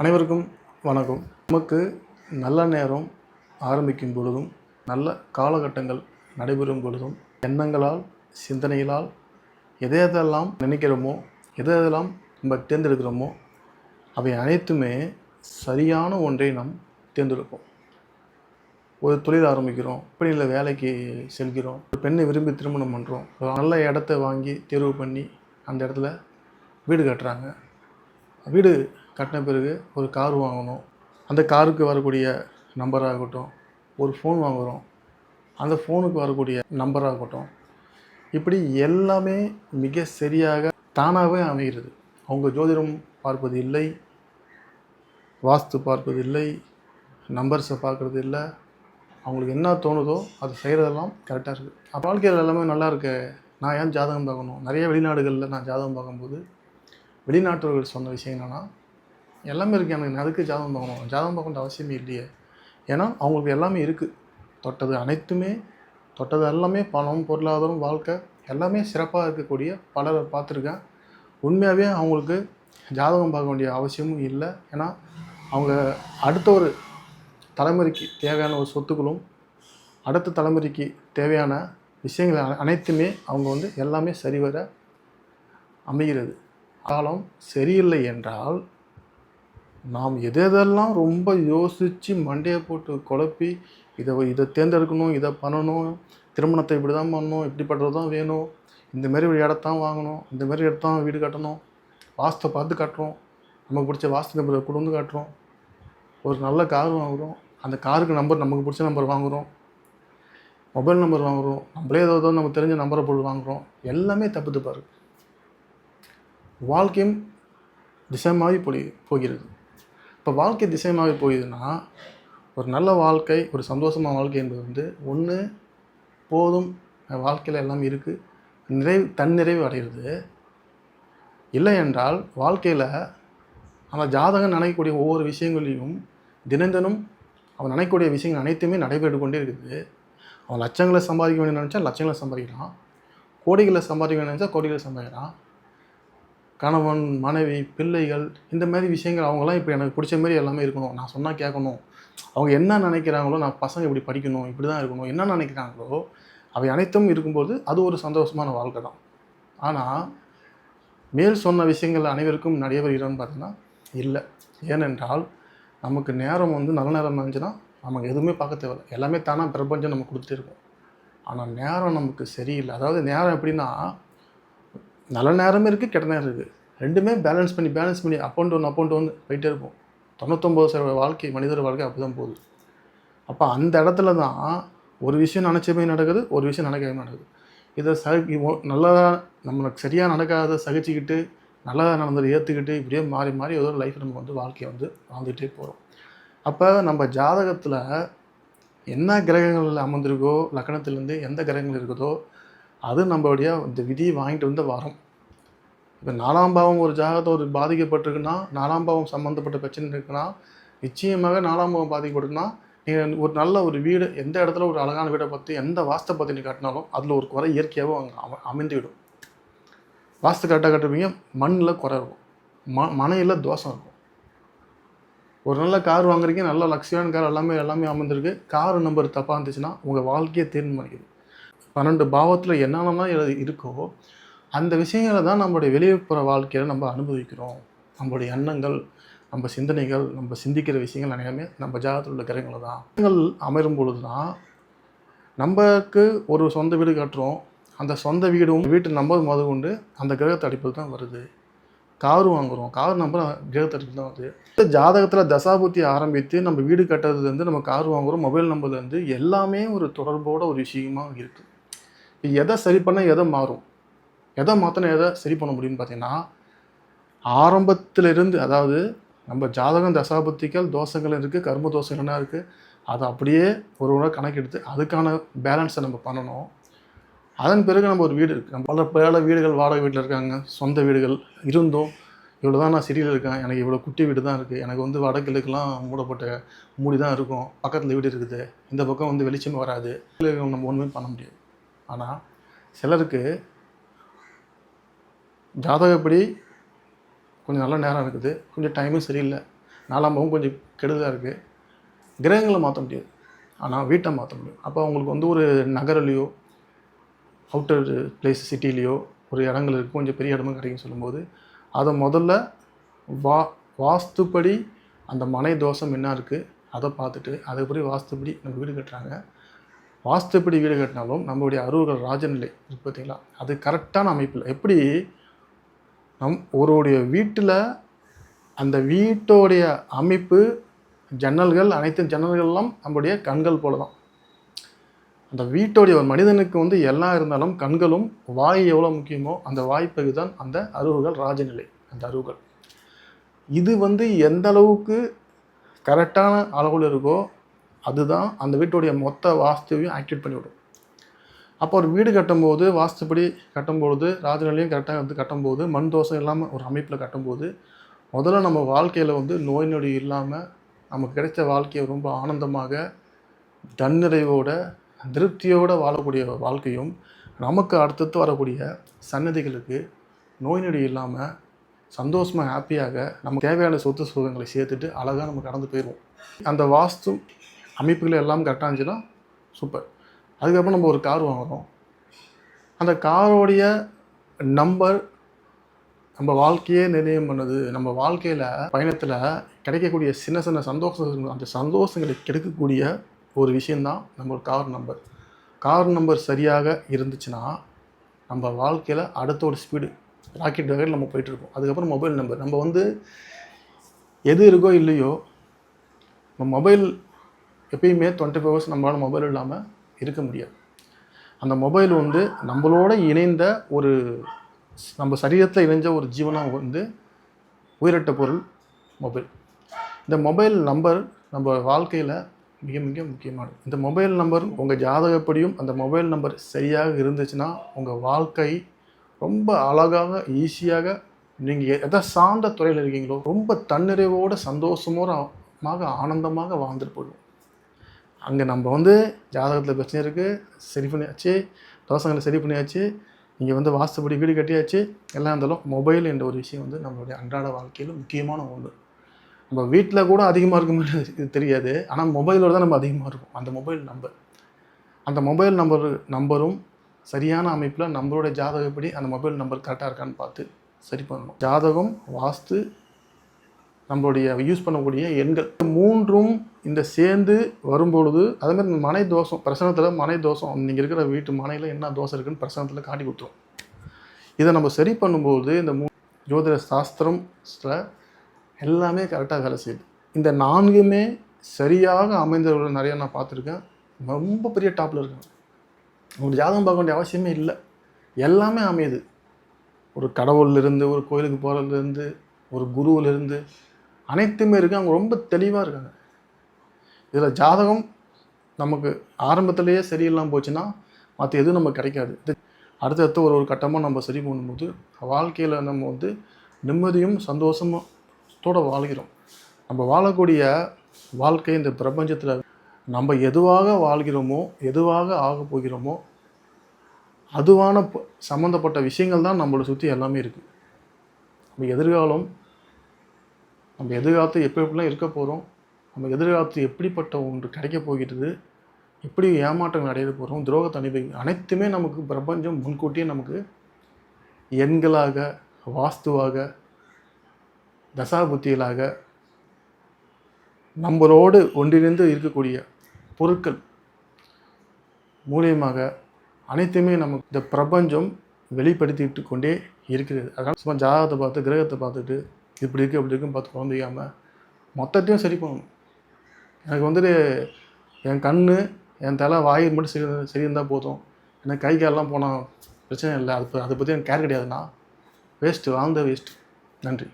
அனைவருக்கும் வணக்கம். நமக்கு நல்ல நேரம் ஆரம்பிக்கும் பொழுதும் நல்ல காலகட்டங்கள் நடைபெறும் பொழுதும் எண்ணங்களால் சிந்தனைகளால் எதை எதெல்லாம் நினைக்கிறோமோ எதை எதெல்லாம் நம்ம தேர்ந்தெடுக்கிறோமோ அவை அனைத்துமே சரியான ஒன்றை நாம் தேர்ந்தெடுப்போம். ஒரு தொழில் ஆரம்பிக்கிறோம் இப்படி இல்லை வேலைக்கு செல்கிறோம் ஒரு பெண்ணை விரும்பி திருமணம் பண்ணுறோம் ஒரு நல்ல இடத்த வாங்கி தேர்வு பண்ணி அந்த இடத்துல வீடு கட்டுறாங்க. வீடு கட்டின பிறகு ஒரு கார் வாங்கணும். அந்த காருக்கு வரக்கூடிய நம்பராகட்டும் ஒரு ஃபோன் வாங்குகிறோம் அந்த ஃபோனுக்கு வரக்கூடிய நம்பராகட்டும் இப்படி எல்லாமே மிக சரியாக தானாகவே அமைகிறது. அவங்க ஜோதிடம் பார்ப்பது இல்லை வாஸ்து பார்ப்பது இல்லை நம்பர்ஸை பார்க்குறது இல்லை. அவங்களுக்கு என்ன தோணுதோ அது செய்கிறதெல்லாம் கரெக்டாக இருக்குது அப்போ வாழ்க்கையில் எல்லாமே நல்லா இருக்க. நான் ஏன் ஜாதகம் பார்க்கணும்? நிறைய வெளிநாடுகளில் நான் ஜாதகம் பார்க்கும்போது வெளிநாட்டவர்கள் சொன்ன விஷயம் என்னென்னா எல்லாமே இருக்குது எனக்கு நான் அதுக்கு ஜாதகம் பார்க்கணும். ஜாதகம் பார்க்க அவசியமே இல்லையே. ஏன்னா அவங்களுக்கு எல்லாமே இருக்குது தொட்டது அனைத்துமே தொட்டது எல்லாமே பணம் பொருளாதாரம் வாழ்க்கை எல்லாமே சிறப்பாக இருக்கக்கூடிய பலரை பார்த்துருக்கேன். உண்மையாகவே அவங்களுக்கு ஜாதகம் பார்க்க வேண்டிய அவசியமும் இல்லை. ஏன்னா அவங்க அடுத்த ஒரு தலைமுறைக்கு தேவையான ஒரு சொத்துக்களும் அடுத்த தலைமுறைக்கு தேவையான விஷயங்கள் அனை- அனைத்துமே அவங்க வந்து எல்லாமே சரிவர அமைகிறது. காலம் சரியில்லை என்றால் நாம் எது எதெல்லாம் ரொம்ப யோசித்து மண்டையை போட்டு குழப்பி இதை இதை தேர்ந்தெடுக்கணும் இதை பண்ணணும் திருமணத்தை இப்படி தான் பண்ணணும் இப்படிப்பட்டது தான் வேணும் இந்தமாரி ஒரு இடத்தான் வாங்கணும் இந்தமாரி இடத்தான் வீடு கட்டணும் வாஸ்தை பார்த்து கட்டுறோம் நமக்கு பிடிச்ச வாஸ்து நம்பரை கொண்டு வந்து காட்டுறோம். ஒரு நல்ல கார் வாங்குகிறோம் அந்த காருக்கு நம்பர் நமக்கு பிடிச்ச நம்பர் வாங்குகிறோம் மொபைல் நம்பர் வாங்குகிறோம் நம்மளே ஏதோ நமக்கு தெரிஞ்ச நம்பரை போட்டு வாங்குகிறோம் எல்லாமே தப்பு தப்பாக இருக்குது வாழ்க்கையும் திசை போய் போகிறது. இப்போ வாழ்க்கை திசை போயிதுன்னா ஒரு நல்ல வாழ்க்கை ஒரு சந்தோஷமான வாழ்க்கை என்பது வந்து ஒன்று போதும் வாழ்க்கையில் எல்லாம் இருக்குது நிறைவு தன்னிறைவு அடைகிறது இல்லை என்றால் வாழ்க்கையில் அந்த ஜாதகம் நினைக்கக்கூடிய ஒவ்வொரு விஷயங்களையும் தினந்தனும் அவன் நினைக்கக்கூடிய விஷயங்கள் அனைத்துமே நடைபெற்று கொண்டே இருக்குது. அவன் லட்சங்களை சம்பாதிக்க வேணும்னு நினச்சா லட்சங்களை சம்பாதிக்கிறான் கோடிகளை சம்பாதிக்க வேணும்னு நினச்சா கோடிகளை சம்பாதிக்கிறான் கணவன் மனைவி பிள்ளைகள் இந்த மாதிரி விஷயங்கள் அவங்களாம் இப்போ எனக்கு பிடிச்ச மாதிரி எல்லாமே இருக்கணும். நான் சொன்னால் கேட்கணும். அவங்க என்ன நினைக்கிறாங்களோ நான் பசங்க இப்படி படிக்கணும் இப்படி தான் இருக்கணும். என்ன நினைக்கிறாங்களோ அவை அனைத்தும் இருக்கும்போது அது ஒரு சந்தோஷமான வாழ்க்கை தான். ஆனால் மேல் சொன்ன விஷயங்கள் அனைவருக்கும் நடைபெறுகிறோன்னு பார்த்தீங்கன்னா இல்லை. ஏனென்றால் நமக்கு நேரம் வந்து நல்ல நேரம் இருந்துச்சுன்னா நமக்கு எதுவுமே பார்க்க தேவையில்லை. எல்லாமே தானாக பிரபஞ்சம் நம்ம கொடுத்துட்டு இருக்கோம். ஆனால் நேரம் நமக்கு சரியில்லை. அதாவது நேரம் எப்படின்னா நல்ல நேரமும் இருக்குது கெட்ட நேரம் இருக்குது ரெண்டுமே பேலன்ஸ் பண்ணி பேலன்ஸ் பண்ணி up and down up and down போயிட்டே இருப்போம் தொண்ணூத்தொம்பது சதவீத வாழ்க்கை மனிதர் வாழ்க்கை அப்படி தான் போகுது. அப்போ அந்த இடத்துல தான் ஒரு விஷயம் நினச்சமே நடக்குது ஒரு விஷயம் நடக்கவே நடக்குது. இதை ச நல்லதாக நம்மளுக்கு சரியாக நடக்காத சகிச்சுக்கிட்டு நல்லதாக நடந்ததை ஏற்றுக்கிட்டு இப்படியே மாறி மாறி ஏதோ ஒரு லைஃப் நம்ம வந்து வாழ்க்கையை வந்து வாழ்ந்துகிட்டே போகிறோம் அப்போ நம்ம ஜாதகத்தில் என்ன கிரகங்கள் அமர்ந்திருக்கோ லக்கணத்திலேருந்து எந்த கிரகங்கள் இருக்குதோ அது நம்மளுடைய இந்த விதியை வாங்கிட்டு வந்து வரோம். இப்போ நாலாம் பாவம் ஒரு ஜாகத்தை ஒரு பாதிக்கப்பட்டிருக்குன்னா நாலாம் பாவம் சம்மந்தப்பட்ட பிரச்சனை இருக்குன்னா நிச்சயமாக நாலாம் பாவம் பாதிக்கப்பட்டிருக்குன்னா நீங்கள் ஒரு நல்ல ஒரு வீடு எந்த இடத்துல ஒரு அழகான வீடை பார்த்து எந்த வாஸ்தை பற்றி நீ கட்டினாலும் அதில் ஒரு குறை இயற்கையாகவும் அங்கே அமைந்துவிடும். வாஸ்து கரெக்டாக கட்டுறவங்க மண்ணில் குறை இருக்கும். ம மனையில் தோஷம் இருக்கும். ஒரு நல்ல கார் வாங்குறீங்க நல்ல லக்ஸியான கார் எல்லாமே எல்லாமே அமைந்திருக்கு கார் நம்பர் தப்பாக இருந்துச்சுன்னா உங்கள் வாழ்க்கையை தீர்மானிக்குது. பன்னெண்டு பாவத்தில் என்னென்னலாம் இருக்கோ அந்த விஷயங்களை தான் நம்மளுடைய வெளிப்புற வாழ்க்கையில் நம்ம அனுபவிக்கிறோம். நம்மளுடைய எண்ணங்கள் நம்ம சிந்தனைகள் நம்ம சிந்திக்கிற விஷயங்கள் எல்லாமே நம்ம ஜாதகத்தில் உள்ள கிரகங்களை தான். கிரகங்கள் அமைரும் பொழுது தான் நம்மக்கு ஒரு சொந்த வீடு கட்டுறோம். அந்த சொந்த வீடும் வீட்டு நம்பர் முத கொண்டு அந்த கிரகத்தை அடிப்பது தான் வருது. கார் வாங்குகிறோம் கார் நம்பர் கிரகத்தை அடிப்பது தான் வருது. இந்த ஜாதகத்தில் தசாபுத்தி ஆரம்பித்து நம்ம வீடு கட்டுறதுலேருந்து நம்ம கார் வாங்குகிறோம் மொபைல் நம்பர்லேருந்து எல்லாமே ஒரு தொடர்போட ஒரு விஷயமாக இருக்குது எதை சரி பண்ண எதை மாறும்? எதை மாற்றினா எதை சரி பண்ண முடியும்னு பார்த்தீங்கன்னா ஆரம்பத்திலிருந்து அதாவது நம்ம ஜாதகம் தசாபத்திகள் தோஷங்கள் இருக்குது கர்ம தோஷங்கள்லாம் இருக்குது அதை அப்படியே ஒரு முறை கணக்கெடுத்து அதுக்கான பேலன்ஸை நம்ம பண்ணணும். அதன் பிறகு நம்ம ஒரு வீடு இருக்குது நம்ம பல பல வீடுகள் வாடகை வீட்டில் இருக்காங்க சொந்த வீடுகள் இருந்தும் இவ்வளோ தான் நான் சிறியில் இருக்கேன் எனக்கு இவ்வளோ குட்டி வீடு தான் இருக்குது எனக்கு வந்து வடகிழக்கெல்லாம் மூடப்பட்ட மூடி தான் இருக்கும் பக்கத்தில் வீடு இருக்குது இந்த பக்கம் வந்து வெளிச்சமே வராது நம்ம ஒன்றுமே பண்ண முடியாது. ஆனால் சிலருக்கு ஜாதகப்படி கொஞ்சம் நல்ல நேரம் இருக்குது. கொஞ்சம் டைமும் சரியில்லை. நாலாம்பவும் கொஞ்சம் கெடுதலாக இருக்குது கிரகங்களை மாற்ற முடியாது. ஆனால் வீட்டை மாற்ற முடியும். அப்போ அவங்களுக்கு வந்து ஒரு நகரிலையோ அவுட்டர் பிளேஸ் சிட்டிலேயோ ஒரு இடங்கள் இருக்குது கொஞ்சம் பெரிய இடமும் கிடைக்கும் சொல்லும்போது அதை முதல்ல வா வாஸ்துப்படி அந்த மனை தோஷம் என்ன இருக்குது அதை பார்த்துட்டு அதுபடி வாஸ்துப்படி நம்ம வீடு கட்டுறாங்க. வாஸ்துப்படி வீடு கட்டினாலும் நம்மளுடைய அருவர்கள் ராஜநிலை இருக்கு பார்த்தீங்களா? அது கரெக்டான அமைப்பில். எப்படி? நம் ஒருவருடைய வீட்டில் அந்த வீட்டோடைய அமைப்பு ஜன்னல்கள் அனைத்து ஜன்னல்கள்லாம் நம்முடைய கண்கள் போல தான் அந்த வீட்டோடைய ஒரு மனிதனுக்கு வந்து எல்லாம் இருந்தாலும் கண்களும் வாய் எவ்வளோ முக்கியமோ அந்த வாய்ப்பகு தான் அந்த அருவுகள் ராஜநிலை அந்த அருவுகள் இது வந்து எந்த அளவுக்கு கரெக்டான அளவில் இருக்கோ அதுதான் அந்த வீட்டுடைய மொத்த வாஸ்துவையும் ஆக்டிவேட் பண்ணிவிடும். அப்போ ஒரு வீடு கட்டும்போது வாஸ்துப்படி கட்டும்போது ராஜநிலையும் கரெக்டாக வந்து கட்டும்போது மண் தோசம் இல்லாமல் ஒரு அமைப்பில் கட்டும்போது முதல்ல நம்ம வாழ்க்கையில் வந்து நோய் நொடி இல்லாமல் நமக்கு கிடைச்ச வாழ்க்கையை ரொம்ப ஆனந்தமாக தன்னிறைவோட திருப்தியோடு வாழக்கூடிய வாழ்க்கையும் நமக்கு அடுத்தடுத்து வரக்கூடிய சன்னதிகளுக்கு நோய் நொடி இல்லாமல் சந்தோஷமாக ஹாப்பியாக நமக்கு தேவையான சொத்து சுகங்களை சேர்த்துட்டு அழகாக நம்ம கடந்து போயிடுவோம் அந்த வாஸ்து அமைப்புகள் எல்லாம் கரெக்டாக இருந்துச்சுன்னா சூப்பர் அதுக்கப்புறம் நம்ம ஒரு கார் வாங்குகிறோம் அந்த காரோடைய நம்பர் நம்ம வாழ்க்கையே நிர்ணயம் பண்ணுது. நம்ம வாழ்க்கையில் பயணத்தில் கிடைக்கக்கூடிய சின்ன சின்ன சந்தோஷங்கள் அந்த சந்தோஷங்களை கெடுக்கக்கூடிய ஒரு விஷயந்தான் நம்ம ஒரு கார் நம்பர் கார் நம்பர் சரியாக இருந்துச்சுன்னா நம்ம வாழ்க்கையில் அடுத்த ஒரு ஸ்பீடு ராக்கெட் வகையில் நம்ம போயிட்டுருக்கோம் அதுக்கப்புறம் மொபைல் நம்பர் நம்ம வந்து எது இருக்கோ இல்லையோ நம்ம மொபைல் எப்பயுமே டுவெண்ட்டி ஃபோர் ஹவர்ஸ் நம்மளால் மொபைல் இல்லாமல் இருக்க முடியாது. அந்த மொபைல் வந்து நம்மளோட இணைந்த ஒரு நம்ம சரீரத்தில் இணைஞ்ச ஒரு ஜீவனாக வந்து உயிரட்ட பொருள் மொபைல் இந்த மொபைல் நம்பர் நம்ம வாழ்க்கையில் மிக மிக முக்கியமானது. இந்த மொபைல் நம்பர் உங்கள் ஜாதகப்படியும் அந்த மொபைல் நம்பர் சரியாக இருந்துச்சுன்னா உங்கள் வாழ்க்கை ரொம்ப அழகாக ஈஸியாக நீங்கள் எதை சார்ந்த துறையில் இருக்கீங்களோ ரொம்ப தன்னிறைவோடு சந்தோஷமாக ஆனந்தமாக வாழ்ந்துட்டு போயிடுவோம் அங்கே நம்ம வந்து ஜாதகத்தில் பிரச்சனை இருக்குது சரி பண்ணியாச்சு தோசங்களை சரி பண்ணியாச்சு இங்கே வந்து வாஸ்துப்படி வீடு கட்டியாச்சு எல்லாம் இருந்தாலும் மொபைல் என்ற ஒரு விஷயம் வந்து நம்மளுடைய அன்றாட வாழ்க்கையில் முக்கியமான ஒன்று நம்ம வீட்டில் கூட அதிகமாக இருக்கும்னு இது தெரியாது ஆனால் மொபைலோடு தான் நம்ம அதிகமாக இருக்கும். அந்த மொபைல் நம்பர் அந்த மொபைல் நம்பர் நம்பரும் சரியான அமைப்பில் நம்மளோட ஜாதகப்படி அந்த மொபைல் நம்பர் கரெக்டாக இருக்கான்னு பார்த்து சரி பண்ணணும். ஜாதகம் வாஸ்து நம்மளுடைய யூஸ் பண்ணக்கூடிய எண்கள். மூன்றும் இந்த சேர்ந்து வரும்பொழுது அதேமாதிரி இந்த மனை தோஷம் பிரசனத்தில் மனை தோஷம் நீங்கள் இருக்கிற வீட்டு மனையில் என்ன தோஷம் இருக்குன்னு பிரசனத்தில் காட்டி கொடுத்துரும். இதை நம்ம சரி பண்ணும்போது இந்த மூ ஜோதிட சாஸ்திரத்தில் எல்லாமே கரெக்டாக வேலை செய்யுது. இந்த நான்குமே சரியாக அமைந்தவர்கள் நிறைய நான் பார்த்துருக்கேன். ரொம்ப பெரிய டாப்பில் இருக்காங்க. ஒரு ஜாதகம் பார்க்க வேண்டிய அவசியமே இல்லை. எல்லாமே அமையுது. ஒரு கடவுள்லேருந்து ஒரு கோயிலுக்கு போகிறதுலேருந்து ஒரு குருவிலேருந்து அனைத்துமே இருக்குது அவங்க ரொம்ப தெளிவாக இருக்காங்க. இதில் ஜாதகம் நமக்கு ஆரம்பத்திலேயே சரியில்லாமல் போச்சுன்னா மற்ற எதுவும் நமக்கு கிடைக்காது. அடுத்தடுத்து ஒரு ஒரு கட்டமாக நம்ம சரி பண்ணும்போது வாழ்க்கையில் நம்ம வந்து நிம்மதியும் சந்தோஷமத்தோடு வாழ்கிறோம். நம்ம வாழக்கூடிய வாழ்க்கை இந்த பிரபஞ்சத்தில் நம்ம எதுவாக வாழ்கிறோமோ எதுவாக ஆக போகிறோமோ அதுவான சம்மந்தப்பட்ட விஷயங்கள் தான் நம்மளை சுற்றி எல்லாமே இருக்குது நம்ம எதிர்காலம் நம்ம எதிர்காலத்தில் எப்படி எப்படிலாம் இருக்க போகிறோம் நம்ம எதிர்காலத்தில் எப்படிப்பட்ட ஒன்று கிடைக்க போகிறது எப்படி ஏமாற்றங்கள் அடைய போகிறோம் துரோகத்தை அனுபவி அனைத்துமே நமக்கு பிரபஞ்சம் முன்கூட்டியே நமக்கு எண்களாக வாஸ்துவாக தசாபுத்திகளாக நம்மளோடு ஒன்றிணைந்து இருக்கக்கூடிய பொருட்கள் மூலியமாக அனைத்துமே நமக்கு இந்த பிரபஞ்சம் வெளிப்படுத்திட்டு கொண்டே இருக்கிறது. அதனால் சும்மா ஜாதகத்தை பார்த்து கிரகத்தை பார்த்துட்டு இப்படி இருக்குது அப்படி இருக்குன்னு பார்த்து குழந்தையாமல் மொத்தத்தையும் சரி பண்ணணும். எனக்கு வந்துட்டு என் கண் என் தலை வாயில் மட்டும் சரி சரி இருந்தால் போதும். எனக்கு கை காலெலாம் போனால் பிரச்சனை இல்லை. அது அதை பற்றி எனக்கு கேர் கிடையாதுன்னா வேஸ்ட்டு வாழ்ந்த வேஸ்ட்டு நன்றி.